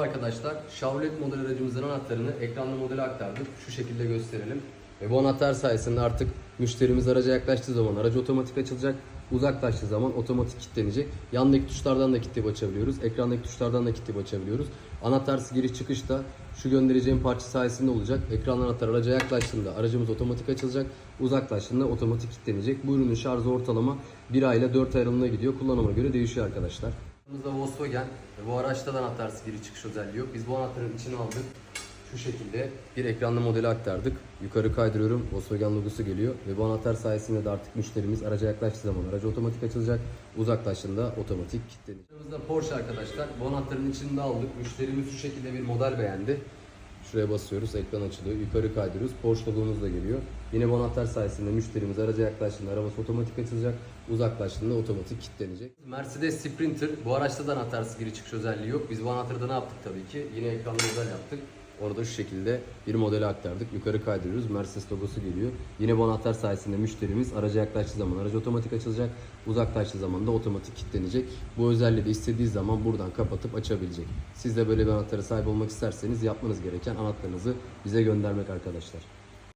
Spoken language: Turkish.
Arkadaşlar Chevrolet model aracımızın anahtarını ekranlı modele aktardık. Şu şekilde gösterelim. Ve bu anahtar sayesinde artık müşterimiz araca yaklaştığı zaman aracı otomatik açılacak. Uzaklaştığı zaman otomatik kilitlenecek. Yandaki tuşlardan da kilitleyip açabiliyoruz. Ekrandaki tuşlardan da kilitleyip açabiliyoruz. Anahtarsız giriş çıkışta şu göndereceğim parça sayesinde olacak. Ekran anahtar araca yaklaştığında aracımız otomatik açılacak. Uzaklaştığında otomatik kilitlenecek. Bu ürünün şarjı ortalama 1 ay ile 4 ay aralığına gidiyor. Kullanıma göre değişiyor arkadaşlar. Aracımızda Volkswagen ve bu araçta da anahtarsız giriş çıkış özelliği yok. Biz bu anahtarın içine aldık. Şu şekilde bir ekranlı modeli aktardık. Yukarı kaydırıyorum. Volkswagen logosu geliyor. Ve bu anahtar sayesinde de artık müşterimiz araca yaklaştığı zaman aracı otomatik açılacak. Uzaklaştığında otomatik kilitlenecek. Aracımızda Porsche arkadaşlar. Bu anahtarın içini de aldık. Müşterimiz şu şekilde bir model beğendi. Şuraya basıyoruz, ekran açılıyor. Yukarı kaydırıyoruz. Logomuz da geliyor. Yine bu anahtar sayesinde müşterimiz araca yaklaştığında arabası otomatik açılacak. Uzaklaştığında otomatik kilitlenecek. Mercedes Sprinter. Bu araçta da anahtarsız giriş çıkış özelliği yok. Biz bu anahtarı da ne yaptık tabii ki? Yine ekranlı model yaptık. Orada şu şekilde bir modeli aktardık. Yukarı kaydırıyoruz. Mercedes logosu geliyor. Yine bu anahtar sayesinde müşterimiz araca yaklaştığı zaman aracı otomatik açılacak. Uzaklaştığı zaman da otomatik kilitlenecek. Bu özelliği de istediği zaman buradan kapatıp açabilecek. Siz de böyle bir anahtara sahip olmak isterseniz yapmanız gereken anahtarınızı bize göndermek arkadaşlar.